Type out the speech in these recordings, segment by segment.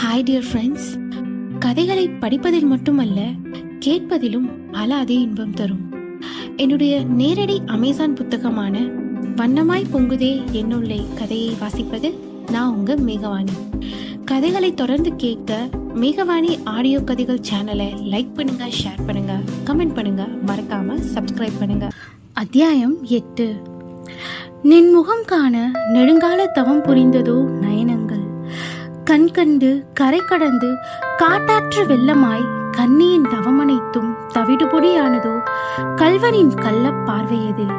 Hi dear friends கதைகளை படிப்பதில் மட்டுமல்ல கேட்பதிலும் அலாதே இன்பம் தரும். என்னுடைய நேரடி அமேசான் புத்தகமான வண்ணமாய் பொங்குதே என்னுள்ளே கதையை வாசிப்பது நான் உங்க மேகவாணி. கதைகளை தொடர்ந்து கேட்க மேகவாணி ஆடியோ கதைகள் சேனலை லைக் பண்ணுங்க ஷேர் பண்ணுங்க கமெண்ட் பண்ணுங்க மறக்காம சப்ஸ்கிரைப் பண்ணுங்க. அத்தியாயம் எட்டு. நின் முகம் காண நெடுங்கால தவம் புரிந்ததோ நயன் கண் கண்டு கரை கடந்து காட்டாற்று வெள்ளமாய் கண்ணியின் தவமனைத்தும் தவிடுபொடியானதோ கல்வனின் கள்ளப் பார்வையதில்.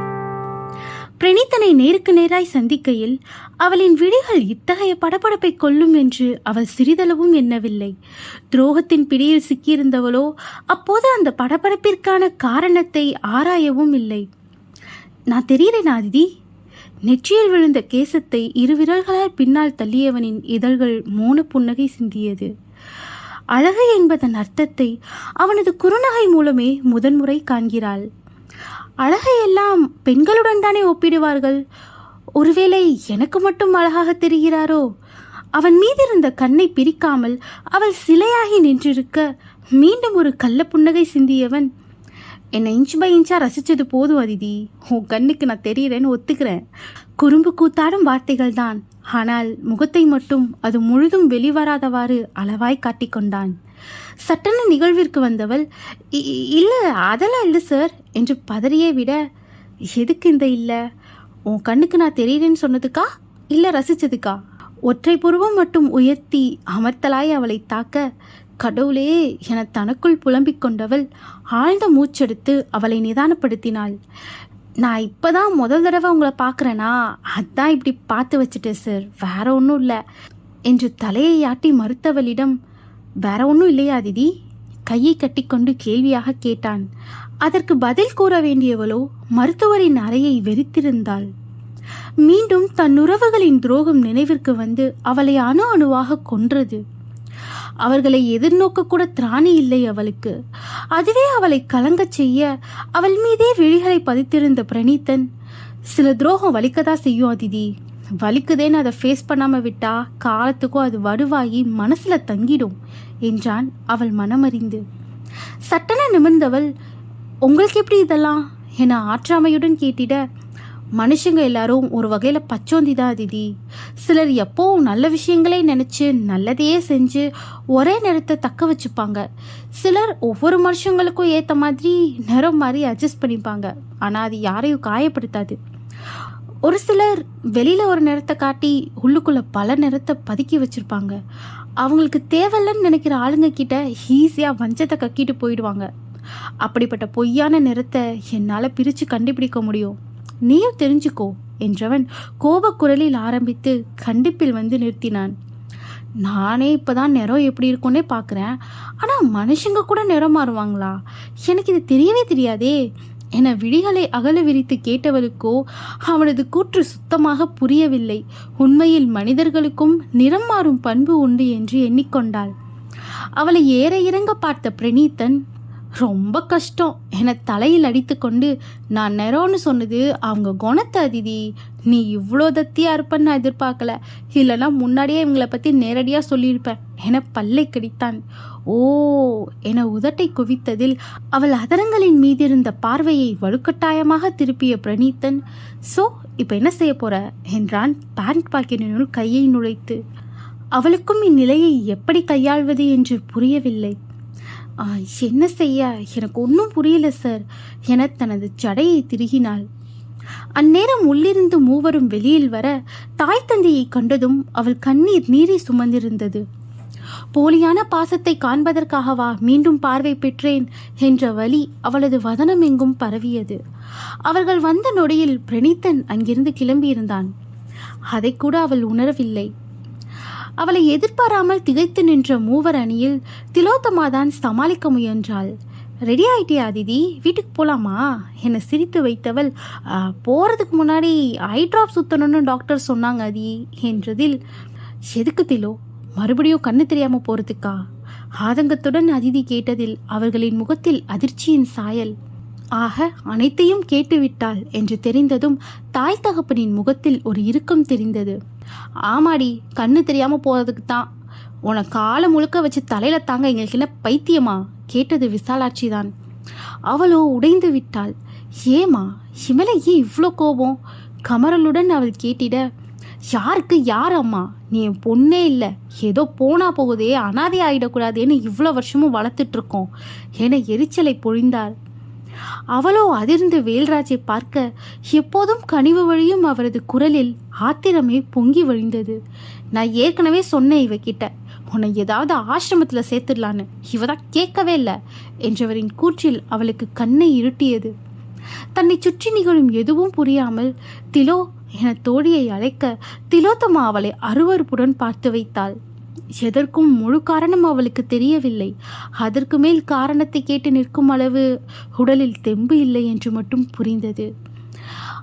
பிரணீத்தனை நேருக்கு நேராய் சந்திக்கையில் அவளின் விழிகள் இத்தகைய படபடப்பை கொல்லும் என்று அவள் சிறிதளவும் எண்ணவில்லை. துரோகத்தின் பிடியில் சிக்கியிருந்தவளோ அப்போது அந்த படபடப்பிற்கான காரணத்தை ஆராயவும் இல்லை. நான் தெரியறேன் ஆதிதி. நெற்றியில் விழுந்த கேசத்தை இரு விரல்களால் பின்னால் தள்ளியவனின் இதழ்கள் மோன புன்னகை சிந்தியது. அழகு என்பதன் அர்த்தத்தை அவனது குறுநகை மூலமே முதன்முறை காண்கிறாள். அழகை எல்லாம் பெண்களுடன் தானே ஒப்பிடுவார்கள். ஒருவேளை எனக்கு மட்டும் அழகாக தெரிகிறாரோ? அவன் மீதிருந்த கண்ணை பிரிக்காமல் அவள் சிலையாகி நின்றிருக்க மீண்டும் ஒரு கள்ள புன்னகை சிந்தியவன் என்னை இன்ச் பை இன்ச்சாக ரசித்தது போதும் அதிதி. உன் கண்ணுக்கு நான் தெரியறேன்னு ஒத்துக்கிறேன். குறும்பு கூத்தாடும் வார்த்தைகள் தான். ஆனால் முகத்தை மட்டும் அது முழுதும் வெளிவராதவாறு அளவாய் காட்டிக்கொண்டான் சட்டென நிகழ்விற்கு வந்தவள் "இ- அதெல்லாம் இல்லை சார் என்று பதறியே விட எதுக்கு இந்த இல்லை? உன் கண்ணுக்கு நான் தெரியறேன்னு சொன்னதுக்கா? இல்லை ரசித்ததுக்கா ஒற்றை புருவம் மட்டும் உயர்த்தி அமர்த்தலாய் அவளை தாக்க கடவுளே என தனக்குள் புலம்பிக் கொண்டவள் ஆழ்ந்த மூச்செடுத்து அவளை நிதானப்படுத்தினாள். நான் இப்பதான் முதல் தடவை உங்களை பார்க்குறேனா? அதான் இப்படி பார்த்து வச்சுட்டேன் சார் வேற ஒன்றும் இல்லை. என்று தலையை ஆட்டி மறுத்தவளிடம் வேற ஒன்றும் இல்லையா திதி? கையை கட்டிக்கொண்டு கேள்வியாக கேட்டான். அதற்கு பதில் கூற வேண்டியவளோ? மருத்துவரின் அறையை வெறித்திருந்தாள். மீண்டும் தன் உறவுகளின் துரோகம் நினைவிற்கு வந்து அவளை அணு அணுவாக கொன்றது. அவர்களை எதிர்நோக்க கூட திராணி இல்லை அவளுக்கு. அதுவே அவளை கலங்கச் செய்ய அவள் மீதே விழிகளை பதித்திருந்த பிரணீத்தன் சில துரோகம் வலிக்கதா செய்யும் அதிதி? வலிக்குதேன்னு அதை ஃபேஸ் பண்ணாம விட்டா காலத்துக்கும் அது வடுவாகி மனசுல தங்கிடும் என்றான் அவள் மனமறிந்து. சட்டென நிமிர்ந்தவள் உங்களுக்கு எப்படி இதெல்லாம்? என ஆற்றாமையுடன் கேட்டிட மனுஷங்க எல்லாரும் ஒரு வகையில் பச்சோந்தி தான் திதி. சிலர் எப்போவும் நல்ல விஷயங்களே நினச்சி நல்லதையே செஞ்சு ஒரே நேரத்தை தக்க வச்சுப்பாங்க. சிலர் ஒவ்வொரு மனுஷங்களுக்கும் ஏற்ற மாதிரி நிறம் மாதிரி அட்ஜஸ்ட் பண்ணிப்பாங்க. ஆனால் அது யாரையும் காயப்படுத்தாது. ஒரு சிலர் வெளியில் ஒரு நிறத்தை காட்டி உள்ளுக்குள்ளே பல நிறத்தை பதுக்கி வச்சுருப்பாங்க. அவங்களுக்கு தேவையில்லைன்னு நினைக்கிற ஆளுங்க கிட்ட ஈஸியாக வஞ்சத்தை கக்கிட்டு போயிடுவாங்க. அப்படிப்பட்ட பொய்யான நிறத்தை என்னால் பிரித்து கண்டுபிடிக்க முடியும். நீயும் தெரிஞ்சுக்கோ என்றவன் கோபக்குரலில் ஆரம்பித்து கண்டிப்பில் வந்து நிறுத்தினான். நானே இப்பதான் நிறம் எப்படி இருக்கும்னே பார்க்குறேன் ஆனால் மனுஷங்க கூட நிறம் மாறுவாங்களா? எனக்கு இது தெரியவே தெரியாதே. என விழிகளை அகல விரித்து கேட்டவளுக்கோ அவனது கூற்று சுத்தமாக புரியவில்லை. உண்மையில் மனிதர்களுக்கும் நிறம் மாறும் பண்பு உண்டு என்று எண்ணிக்கொண்டாள். அவளை ஏற இறங்க பார்த்த பிரணீத்தன் ரொம்ப கஷ்டம். என தலையில் அடித்துக்கொண்டு நான் நெரோன்னு சொன்னது அவங்க குணத்தை அதிதி. நீ இவ்வளோ தத்தியாக இருப்பன்னு நான் எதிர்பார்க்கல. இல்லைன்னா முன்னாடியே இவங்களை பற்றி நேரடியாக சொல்லியிருப்பேன். என பல்லை கடித்தான். ஓ என உதட்டை குவித்ததில் அவள் அதரங்களின் மீதிருந்த பார்வையை வலுக்கட்டாயமாக திருப்பிய பிரணீத்தன் சோ இப்போ என்ன செய்ய போற? என்றான் பேண்ட் பாக்கெட்டினுள் கையை நுழைத்து. அவளுக்கும் இந்நிலையை எப்படி கையாள்வது என்று புரியவில்லை. என்ன செய்ய? எனக்கு ஒன்றும் புரியல சார் என தனது ஜடையை திருகினாள். அந்நேரம் உள்ளிருந்து மூவரும் வெளியில் வர தாய் தந்தையை கண்டதும் அவள் கண்ணீர் நீரை சுமந்திருந்தது. போலியான பாசத்தை காண்பதற்காகவா மீண்டும் பார்வை பெற்றேன் என்ற வழி அவளது வதனம் எங்கும் பரவியது. அவர்கள் வந்த நொடியில் பிரணீத்தன் அங்கிருந்து கிளம்பியிருந்தான். அதை கூட அவள் உணரவில்லை. அவளை எதிர்பாராமல் திகைத்து நின்ற மூவர் அணியில் திலோத்தமாதான் சமாளிக்க முயன்றாள். ரெடி ஆயிட்டியா அதிதி வீட்டுக்கு போகலாமா என்னை சிரித்து வைத்தவள் போகிறதுக்கு முன்னாடி ஐ ட்ராப் சுத்தணும்னு டாக்டர் சொன்னாங்க அதி என்றதில் எதுக்கு திலோ? மறுபடியும் கண்ணு தெரியாமல் போகிறதுக்கா ஆதங்கத்துடன் அதிதி கேட்டதில் அவர்களின் முகத்தில் அதிர்ச்சியின் சாயல். ஆக அனைத்தையும் கேட்டுவிட்டாள் என்று தெரிந்ததும் தாய் தகப்பனின் முகத்தில் ஒரு இறுக்கம் தெரிந்தது. ஆமாடி கண்ணு தெரியாமல் போகிறதுக்கு தான். உன காலை முழுக்க வச்சு தலையில தாங்க எங்களுக்கு என்ன பைத்தியமா? கேட்டது விசாலாட்சி தான். அவளோ உடைந்து விட்டாள். ஏமா இமலை ஏன் இவ்வளோ கோபம்? கமரலுடன் அவள் கேட்டிட யாருக்கு யார் அம்மா? நீ என் பொண்ணே இல்லை. ஏதோ போனா போகுதே அனாதை ஆகிடக்கூடாதுன்னு இவ்வளோ வருஷமும் வளர்த்துட்ருக்கோம் என எரிச்சலை பொழிந்தார் அவளோ அதிர்ந்து வேல்ராஜை பார்க்க எப்போதும் கனிவு வழியும் அவரது குரலில் ஆத்திரமே பொங்கி வழிந்தது. நான் ஏற்கனவே சொன்னேன் இவகிட்ட. உன்னை ஏதாவது ஆசிரமத்தில் சேர்த்துடலான்னு. இவதான் கேட்கவே இல்லை என்றவரின் கூற்றில் அவளுக்கு கண்ணை இருட்டியது. தன்னை சுற்றி நிகழும் எதுவும் புரியாமல் திலோ என தோழியை அழைக்க திலோத்தமா அவளை அருவருப்புடன் பார்த்து வைத்தாள். எதற்கும் முழு காரணம் அவளுக்கு தெரியவில்லை. அதற்கு மேல் காரணத்தை கேட்டு நிற்கும் அளவு உடலில் தெம்பு இல்லை என்று மட்டும் புரிந்தது.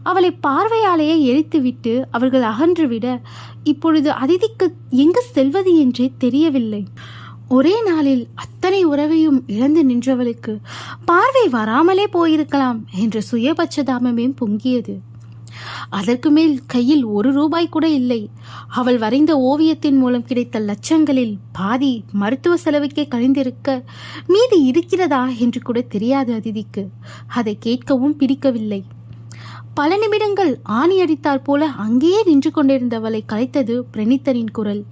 அவளை பார்வையாலேயே எரித்துவிட்டு அவர்கள் அகன்றுவிட இப்பொழுது அதிதிக்கு எங்கு செல்வது என்றே தெரியவில்லை. ஒரே நாளில் அத்தனை உறவையும் இழந்து நின்றவளுக்கு பார்வை வராமலே போயிருக்கலாம் என்ற சுயபட்சதாமமே பொங்கியது. அதற்கு மேல் கையில் ஒரு ரூபாய் கூட இல்லை. அவள் வரைந்த ஓவியத்தின் மூலம் கிடைத்த லட்சங்களில் பாதி மருத்துவ செலவுக்கே கழிந்திருக்க மீதி இருக்கிறதா என்று கூட தெரியாது அதிதிக்கு. அதை கேட்கவும் பிடிக்கவில்லை. பல நிமிடங்கள் ஆணி அடித்தாற் போல அங்கேயே நின்று கொண்டிருந்தவளை கலைத்தது பிரணித்தனின் குரல்.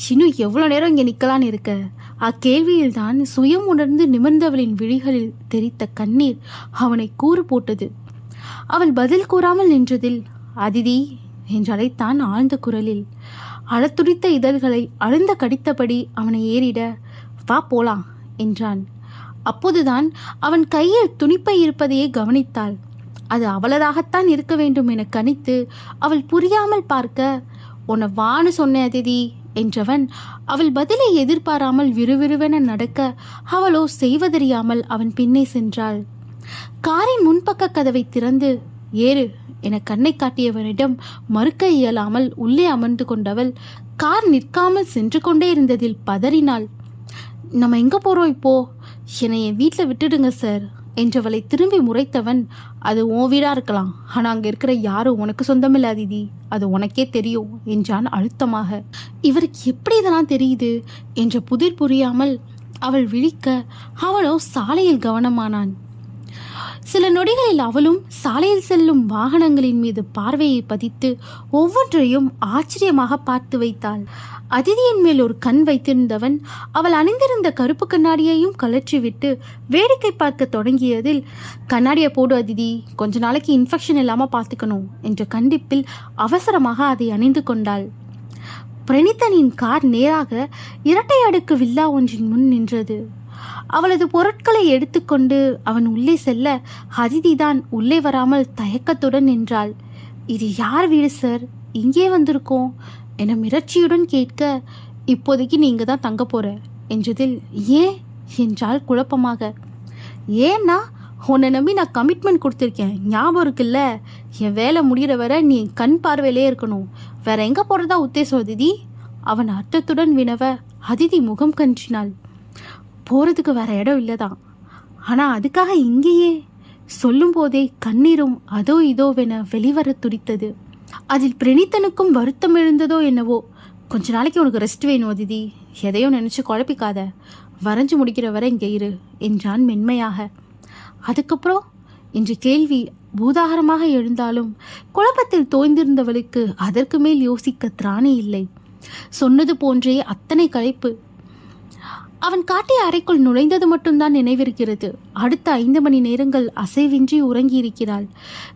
ஷினு எவ்வளோ நேரம் இங்கே நிற்கலான் இருக்க அக்கேள்வியில்தான் சுயம் உணர்ந்து நிமிர்ந்தவளின் விழிகளில் தெரித்த கண்ணீர் அவனை கூறு போட்டது. அவள் பதில் கூறாமல் நின்றதில் அதிதி என்றழைத்தான் ஆழ்ந்த குரலில். அழத்துடித்த இதழ்களை அழுந்த கடித்தபடி அவனை ஏறிட வா போலாம் என்றான். அப்போதுதான் அவன் கையில் துணிப்பை இருப்பதையே கவனித்தாள். அது அவளதாகத்தான் இருக்க வேண்டும் என கணித்து அவள் புரியாமல் பார்க்க உன்னை வான்னு சொன்ன அதிதி என்றவன் அவள் பதிலை எதிர்பாராமல் விறுவிறுவென நடக்க அவளோ செய்வதறியாமல் அவன் பின்னே சென்றாள். காரின் முன்பக்க கதவை திறந்து ஏறு என கண்ணை காட்டியவனிடம் மறுக்க இயலாமல் உள்ளே அமர்ந்து கொண்டவள் கார் நிற்காமல் சென்று கொண்டே இருந்ததில் பதறினாள். நம்ம எங்க போறோம் இப்போ? என்னை என் வீட்டில் விட்டுடுங்க சார் என்றவளை திரும்பி முறைத்தவன் அது உன் வீடாக இருக்கலாம். ஆனால் அங்கே இருக்கிற யாரும் உனக்கு சொந்தமில்ல அதிதி. அது உனக்கே தெரியும் என்றான் அழுத்தமாக. இவருக்கு எப்படி இதெல்லாம் தெரியுது? என்ற புதிர் புரியாமல் அவள் விழிக்க அவனோ சாலையில் கவனமானான். சில நொடிகளில் அவளும் சாலையில் செல்லும் வாகனங்களின் மீது பார்வையை பதித்து ஒவ்வொன்றையும் ஆச்சரியமாக பார்த்து வைத்தாள். அதிதியின் மேல் ஒரு கண் வைத்திருந்தவன் அவள் அணிந்திருந்த கருப்பு கண்ணாடியையும் கழற்றிவிட்டு வேடிக்கை பார்க்க தொடங்கியதில் கண்ணாடியை போடு அதிதி. கொஞ்ச நாளைக்கு இன்ஃபெக்ஷன் இல்லாமல் பார்த்துக்கணும் என்ற கண்டிப்பில் அவசரமாக அதை அணிந்து கொண்டாள். பிரணித்தனின் கார் நேராக இரட்டை அடுக்கு வில்லா ஒன்றின் முன் நின்றது. அவளது பொருட்களை எடுத்துக்கொண்டு அவன் உள்ளே செல்ல அதிதிதான் உள்ளே வராமல் தயக்கத்துடன் நின்றாள். இது யார் வீடு சார் இங்கே வந்திருக்கோம் என மிரட்சியுடன் கேட்க இப்போதைக்கு நீங்க தான் தங்க போற என்றதில் ஏன் என்றால் குழப்பமாக. ஏன்னா உன்னை நம்பி நான் கமிட்மெண்ட் கொடுத்துருக்கேன். ஞாபகம் இருக்குல்ல? என் வேலை முடிகிற வரை நீ கண் பார்வையிலே இருக்கணும். வேற எங்கே போகிறதா உத்தேசம் அதிதி? அவன் அர்த்தத்துடன் வினவ அதிதி முகம் கன்றினாள். போகிறதுக்கு வேற இடம் இல்லைதான். ஆனால் அதுக்காக இங்கேயே சொல்லும் போதே கண்ணீரும் அதோ இதோவென வெளிவர துடித்தது. அதில் பிரணீத்தனுக்கும் வருத்தம் எழுந்ததோ என்னவோ கொஞ்ச நாளைக்கு உனக்கு ரெஸ்ட் வேணும் அதிதி எதையும் நினச்சி குழப்பிக்காத. வரைஞ்சு முடிக்கிற வரை இங்கே இரு என்றான் மென்மையாக. அதுக்கப்புறம் என்ற கேள்வி பூதாகரமாக எழுந்தாலும் குழப்பத்தில் தோய்ந்திருந்தவளுக்கு அதற்கு மேல் யோசிக்க திராணி இல்லை. சொன்னது போன்றே அத்தனை களைப்பு அவன் காட்டிய அறைக்குள் நுழைந்தது மட்டும்தான் நினைவிருக்கிறது. அடுத்த ஐந்து மணி நேரங்கள் அசைவின்றி உறங்கியிருக்கிறாள்.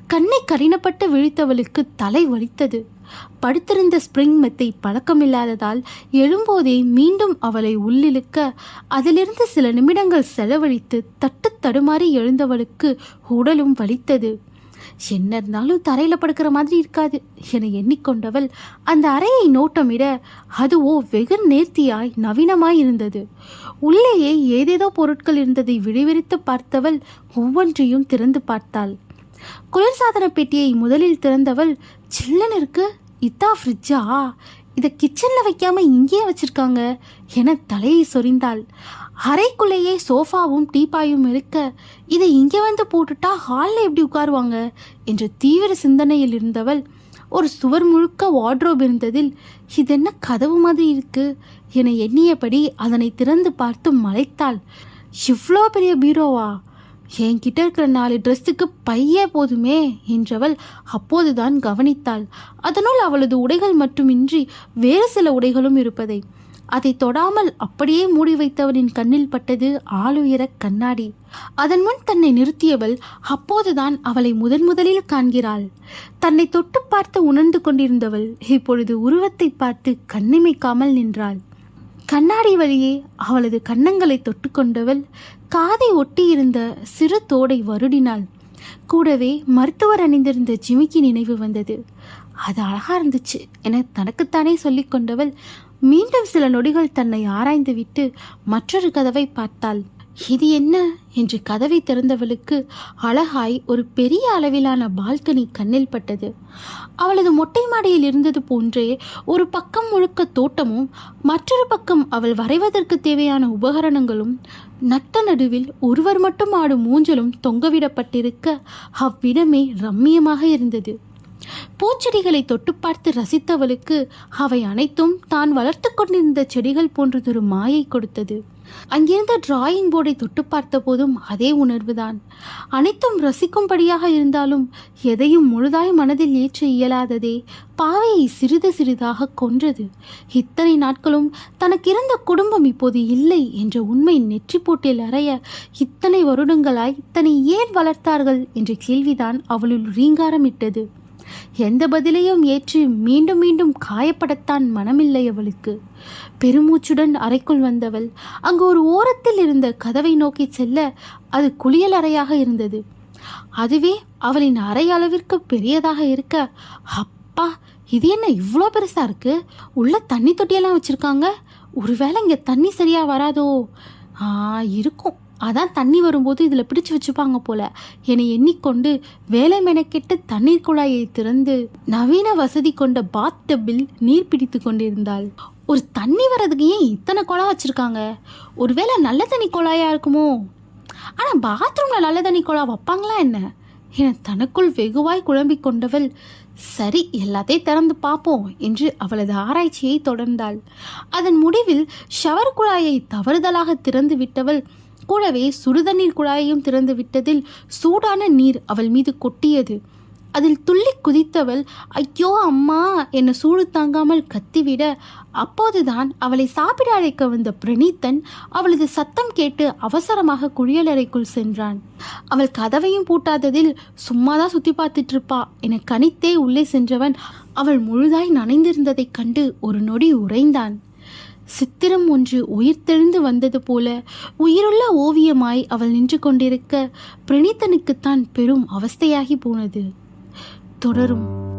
கண்ணை கடினப்பட்டு விழித்தவளுக்கு தலை வலித்தது. படுத்திருந்த ஸ்பிரிங் மெத்தை பழக்கமில்லாததால் எழும்போதே மீண்டும் அவளை உள்ளிழுக்க அதிலிருந்து சில நிமிடங்கள் செலவழித்து தட்டு தடுமாறி எழுந்தவளுக்கு உடலும் வலித்தது. என்ன இருந்தாலும் தரையில் படுக்கிற மாதிரி இருக்காது என எண்ணிக்கொண்டவள் அந்த அறையை நோட்டமிட அதுவோ வெகு நேர்த்தியாய் நவீனமாய் இருந்தது உள்ளேயே ஏதேதோ பொருட்கள் இருந்ததை விழிவிரித்து பார்த்தவள் ஒவ்வொன்றையும் திறந்து பார்த்தாள். குளிர்சாதன பெட்டியை முதலில் திறந்தவள் சில்லன் இருக்கு இதா ஃப்ரிட்ஜா இதை கிச்சனில் வைக்காமல் இங்கேயே வச்சிருக்காங்க என தலையை சொரிந்தாள். அறைக்குள்ளேயே சோஃபாவும் டீப்பாயும் இருக்க இதை இங்கே வந்து போட்டுட்டா ஹாலில் எப்படி உட்காருவாங்க? என்ற தீவிர சிந்தனையில் இருந்தவள் ஒரு சுவர் முழுக்க வார்ட்ரோப் இருந்ததில் இது என்ன கதவு மாதிரி இருக்கு? என எண்ணியபடி அதனை திறந்து பார்த்து மலைத்தாள். இவ்வளோ பெரிய பீரோவா? என்கிட்ட இருக்கிற நாலு ட்ரெஸ்ஸுக்கு பையே போதுமே என்றவள் அப்போதுதான் கவனித்தாள். அதனால் அவளது உடைகள் மட்டுமின்றி வேறு சில உடைகளும் இருப்பதை அதை தொடாமல் அப்படியே மூடி வைத்தவளின் கண்ணில் பட்டது ஆளுயர கண்ணாடி. அதன் முன் தன்னை நிறுத்தியவள் அப்போதுதான் அவளை முதன் முதலில் காண்கிறாள். தன்னை தொட்டு பார்த்து உணர்ந்து கொண்டிருந்தவள் இப்பொழுது உருவத்தை பார்த்து கண்ணிமைக்காமல் நின்றாள். கண்ணாடி வழியே அவளது கன்னங்களை தொட்டுக்கொண்டவள் காதை ஒட்டியிருந்த சிறு தோடை வருடினாள். கூடவே மருத்துவர் அணிந்திருந்த ஜிமிக்கி நினைவு வந்தது. அது அழகா இருந்துச்சு என தனக்குத்தானே சொல்லிக்கொண்டவள் மீண்டும் சில நொடிகள் தன்னை ஆராய்ந்துவிட்டு மற்றொரு கதவை பார்த்தாள். இது என்ன? என்று கதவை திறந்தவளுக்கு அழகாய் ஒரு பெரிய அளவிலான பால்கனி கண்ணில் பட்டது. அவளது மொட்டை மாடியில் இருந்தது போன்றே ஒரு பக்கம் முழுக்க தோட்டமும் மற்றொரு பக்கம் அவள் வரைவதற்கு தேவையான உபகரணங்களும் நட்ட நடுவில் ஒருவர் மட்டும் ஆடும் மூஞ்சலும் தொங்கவிடப்பட்டிருக்க அவ்விடமே ரம்மியமாக இருந்தது. பூச்செடிகளை தொட்டு பார்த்து ரசித்தவளுக்கு அவை அனைத்தும் தான் வளர்த்து கொண்டிருந்த செடிகள் போன்றதொரு மாயை கொடுத்தது. அங்கிருந்த டிராயிங் போர்டை தொட்டு பார்த்த போதும் அதே உணர்வுதான். அனைத்தும் ரசிக்கும்படியாக இருந்தாலும் எதையும் முழுதாய் மனதில் ஏற்ற இயலாததே பாவையை சிறிது சிறிதாக கொன்றது. இத்தனை நாட்களும் தனக்கிருந்த குடும்பம் இப்போது இல்லை என்ற உண்மை நெற்றி போட்டில் அறைய இத்தனை வருடங்களாய் தன்னை ஏன் வளர்த்தார்கள் என்ற கேள்விதான் அவளுள் ரீங்காரமிட்டது. எந்த பதிலையும் ஏற்று மீண்டும் மீண்டும் காயப்படத்தான் மனமில்லை அவளுக்கு. பெருமூச்சுடன் அறைக்குள் வந்தவள் அங்கு ஒரு ஓரத்தில் இருந்த கதவை நோக்கி செல்ல அது குளியல் அறையாக இருந்தது. அதுவே அவளின் அறை அளவிற்கு பெரியதாக இருக்க அப்பா இது என்ன இவ்வளோ பெருசா இருக்கு? உள்ள தண்ணி தொட்டியெல்லாம் வச்சிருக்காங்க. ஒருவேளை இங்க தண்ணி சரியா வராதோ? ஆ இருக்கும். அதான் தண்ணி வரும்போது இதில் பிடிச்சு வச்சுப்பாங்க போல. என்னை எண்ணிக்கொண்டு வேலை மெனக்கெட்டு தண்ணீர் குழாயை திறந்து நவீன வசதி கொண்ட பாத் டப்பில் நீர் பிடித்து கொண்டிருந்தாள். ஒரு தண்ணி வர்றதுக்கு ஏன் இத்தனை குழா வச்சுருக்காங்க? ஒருவேளை நல்ல தண்ணி குழாயாக இருக்குமோ? ஆனால் பாத்ரூமில் நல்ல தண்ணி குழா வைப்பாங்களா என்ன? என தனக்குள் வெகுவாய் குழம்பிக் கொண்டவள் சரி எல்லாத்தையும் திறந்து பார்ப்போம் என்று அவளது ஆராய்ச்சியை தொடர்ந்தாள். அதன் முடிவில் ஷவர் குழாயை தவறுதலாக திறந்து விட்டவள் கூடவே சுடுதண்ணீர் குழாயையும் திறந்து விட்டதில் சூடான நீர் அவள் மீது கொட்டியது. அதில் துள்ளி குதித்தவள் ஐயோ அம்மா என்னை சூடு தாங்காமல் கத்திவிட அப்போதுதான் அவளை சாப்பிட அழைக்க வந்த பிரணீத்தன் அவளது சத்தம் கேட்டு அவசரமாக குளியலறைக்குள் சென்றான். அவள் கதவையும் பூட்டாததில் சும்மாதான் சுத்தி பார்த்துட்டு இருப்பா என கணித்தே உள்ளே சென்றவன் அவள் முழுதாய் நனைந்திருந்ததைக் கண்டு ஒரு நொடி உறைந்தான். சித்திரம் ஒன்று உயிர்த்தெழுந்து வந்தது போல உயிருள்ள ஓவியமாய் அவள் நின்று கொண்டிருக்க பிரணீத்தனுக்குத்தான் பெரும் அவஸ்தையாகி போனது. தொடரும்.